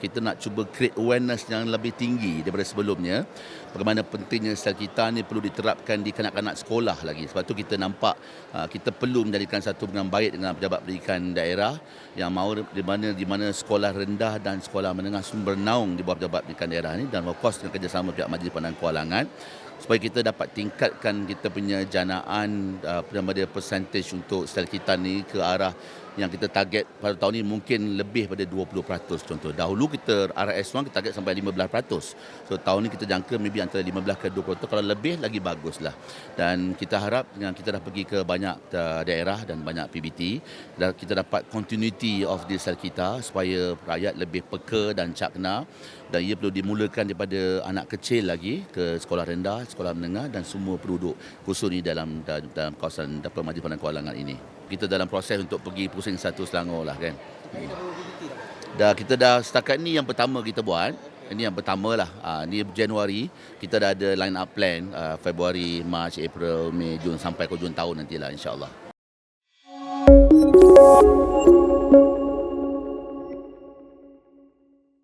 kita nak cuba create awareness yang lebih tinggi daripada sebelumnya. Bagaimana pentingnya sel kita ni perlu diterapkan di kanak-kanak sekolah lagi. Sebab tu kita nampak uh, kita perlu menjadikan satu dengan baik dengan pejabat pendidikan daerah yang mahu di mana di mana sekolah rendah dan sekolah menengah sumber naung di bawah pejabat pendidikan daerah ni dan of course dengan kerjasama pihak Majlis Pandangan Kewangan supaya kita dapat tingkatkan kita punya janaan uh, percentage untuk sel kita ni ke arah yang kita target pada tahun ini mungkin lebih pada 20% contoh. Dahulu kita RS1 kita target sampai 15%. So tahun ini kita jangka maybe antara 15 ke 20%. Kalau lebih lagi baguslah. Dan kita harap dengan kita dah pergi ke banyak uh, daerah dan banyak PBT dan kita dapat continuity of the sel kita supaya rakyat lebih peka dan cakna dan ia perlu dimulakan daripada anak kecil lagi ke sekolah rendah, sekolah menengah dan semua penduduk khusus ni dalam dalam kawasan dapat Majlis Pandangan Kewangan ini. Kita dalam proses untuk pergi pusing satu Selangor lah kan. Dah kita dah setakat ni yang pertama kita buat. Ini yang pertama lah. Ha, ni Januari kita dah ada line up plan uh, Februari, Mac, April, Mei, Jun sampai ke hujung tahun nantilah insya-Allah.